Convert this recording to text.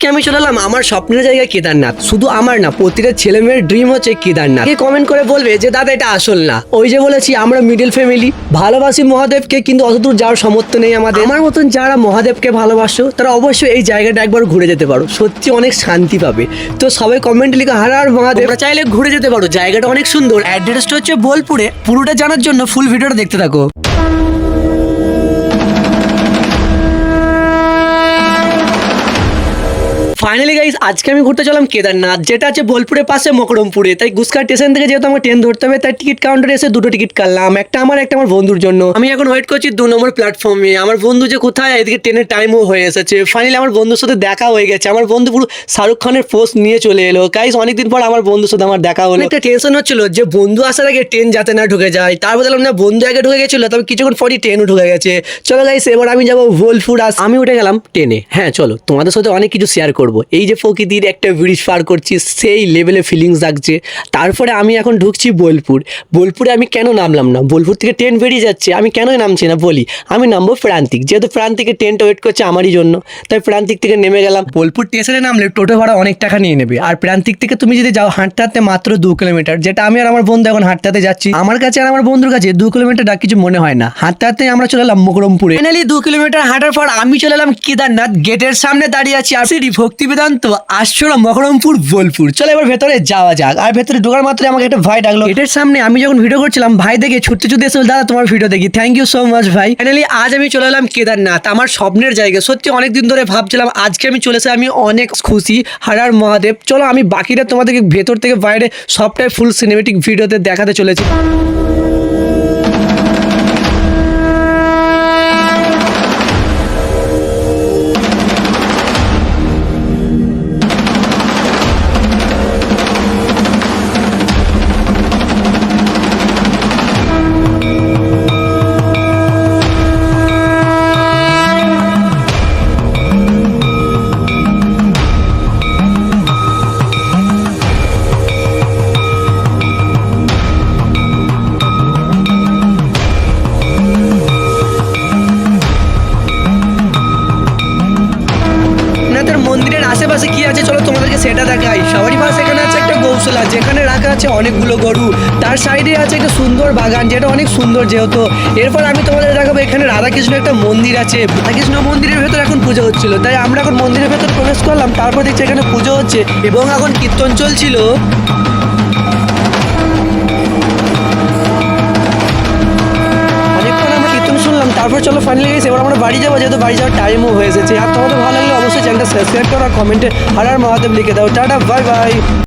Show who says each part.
Speaker 1: আজকে আমি চলে এলাম আমার স্বপ্নের জায়গা কেদারনাথ। শুধু আমার না, প্রতিটা ছেলে মেয়ের ড্রিম হচ্ছে কেদারনাথ। কে কমেন্ট করে বলবে যে, দাদা, এটা আসল না। ওই যে বলেছি, আমরা মিডিল ফ্যামিলি ভালোবাসি মহাদেবকে, কিন্তু অতদূর যাওয়ার সামর্থ্য নেই আমাদের। আমার মতন যারা মহাদেবকে ভালোবাসো, তারা অবশ্যই এই জায়গাটা একবার ঘুরে যেতে পারো। সত্যি অনেক শান্তি পাবে। তো সবাই কমেন্ট লিখে, হার আর মহাদেব। চাইলে ঘুরে যেতে পারো। জায়গাটা অনেক সুন্দর। অ্যাড্রেসটা হচ্ছে বোলপুরে। পুরোটা জানার জন্য ফুল ভিডিওটা দেখতে থাকো। ফাইনালি গাইস আজকে আমি ঘুরতে চলাম কেদারনাথ, যেটা আছে বোলপুরের পাশে মকরমপুরে। তাই গুসকা স্টেশন থেকে যেহেতু আমার ট্রেন ধরতে হবে, তাই টিকিট কাউন্টারে এসে দুটো টিকিট কাটলাম, একটা আমার একটা আমার বন্ধুর জন্য। আমি এখন ওয়েট করছি দু নম্বর প্ল্যাটফর্মে আমার বন্ধু যে কোথায়, এদিকে ট্রেনের টাইমও হয়ে এসেছে। ফাইনালি আমার বন্ধুর সাথে দেখা হয়ে গেছে। আমার বন্ধু পুরো শাহরুখ খানের পোস্ট নিয়ে চলে এলো। গাইস অনেকদিন পর আমার বন্ধুর সাথে আমার দেখা হলো। একটা টেনশন হচ্ছিল যে বন্ধু আসার আগে ট্রেন যাতে না ঢুকে যায়। তার বদলে না বন্ধু আগে ঢুকে গেছিল, তবে কিছুক্ষণ পরই ট্রেনও ঢুকে গেছে। চলো গাইস এবার আমি যাব বোলপুর আস আমি উঠে গেলাম ট্রেনে হ্যাঁ চলো, তোমাদের সাথে অনেক কিছু শেয়ার করব। এই যে প্রকৃতির একটা ব্রিজ পার করছি সেই লেভেলে ফিলিংস লাগছে তারপরে আমি এখন ঢুকছি বোলপুর। বোলপুরে আমি কেন নামলাম না? বোলপুর থেকে ট্রেন বেরিয়ে যাচ্ছে আমি কেনই নামছি না বলি? আমি নামবো প্রান্তিক। যেহেতু প্রান্তিকের ট্রেনটা ওয়েট করছে আমারই জন্য। তাই প্রান্তিক থেকে নেমে গেলাম। বোলপুর স্টেশনে নামলে টোটো ভাড়া অনেক টাকা নিয়ে নেবে। আর প্রান্তিক থেকে তুমি যদি যাও হাঁটতে হাঁটতে মাত্র দু কিলোমিটার যেটা আমি আর আমার বন্ধু এখন হাঁটতে হাঁটতে যাচ্ছি। আমার কাছে আর আমার বন্ধুর কাছে দু কিলোমিটার ডাক কিছু মনে হয় না। হাঁটতে হাঁটতে আমরা চলে এলাম মুকরমপুরে। ফাইনালি দু কিলোমিটার হাঁটার পর আমি চলে এলাম কেদারনাথ গেটের সামনে দাঁড়িয়ে আছি আর শ্রী ভক্তি বেদান্ত আশ্রম মকরমপুর বোলপুর। চলো এবার ভেতরে যাওয়া যাক। আর ভেতরে ঢোকার মাত্র আমাকে একটা ভাই ডাকলো। এটার সামনে আমি যখন ভিডিও করছিলাম, ভাই দেখে ছুটতে ছুটতে এসে দাদা, তোমার ভিডিও দেখি। থ্যাংক ইউ সো মাচ ভাই. ফাইনালি আজ আমি চলে এলাম কেদারনাথ, আমার স্বপ্নের জায়গা। সত্যি অনেক দিন ধরে ভাবছিলাম, আজকে আমি চলে এসে আমি অনেক খুশি। হারার মহাদেব। চলো, আমি বাকিটা তোমাদেরকে ভেতর থেকে বাইরে সবটাই ফুল সিনেমেটিক ভিডিওতে দেখাতে চলেছি। আশেপাশে কি আছে? চলো তোমাদেরকে সেটা দেখাই। সবারই পাশে এখানে আছে একটা গৌশালা, যেখানে রাখা আছে অনেকগুলো গরু। তার সাইডে আছে একটা সুন্দর বাগান, যেটা অনেক সুন্দর যেহেতু। এরপর আমি তোমাদের দেখাবো এখানে রাধাকৃষ্ণ একটা মন্দির আছে। রাধাকৃষ্ণ মন্দিরের ভেতর এখন পুজো হচ্ছিল। তাই আমরা এখন মন্দিরের ভেতর প্রবেশ করলাম, তারপর দেখছি এখানে পুজো হচ্ছে এবং এখন কীর্তন চলছিল। চলো ফাইনালি গেছি এবার আমরা বাড়ি যাব, যেহেতু বাড়ি যাওয়ার টাইমও হয়ে এসেছে। আর তোমাদের ভালো লাগলে অবশ্যই চ্যানেলটা সাবস্ক্রাইব করো আর কমেন্টে হারার মহাদেব লিখে দাও। Tata bye bye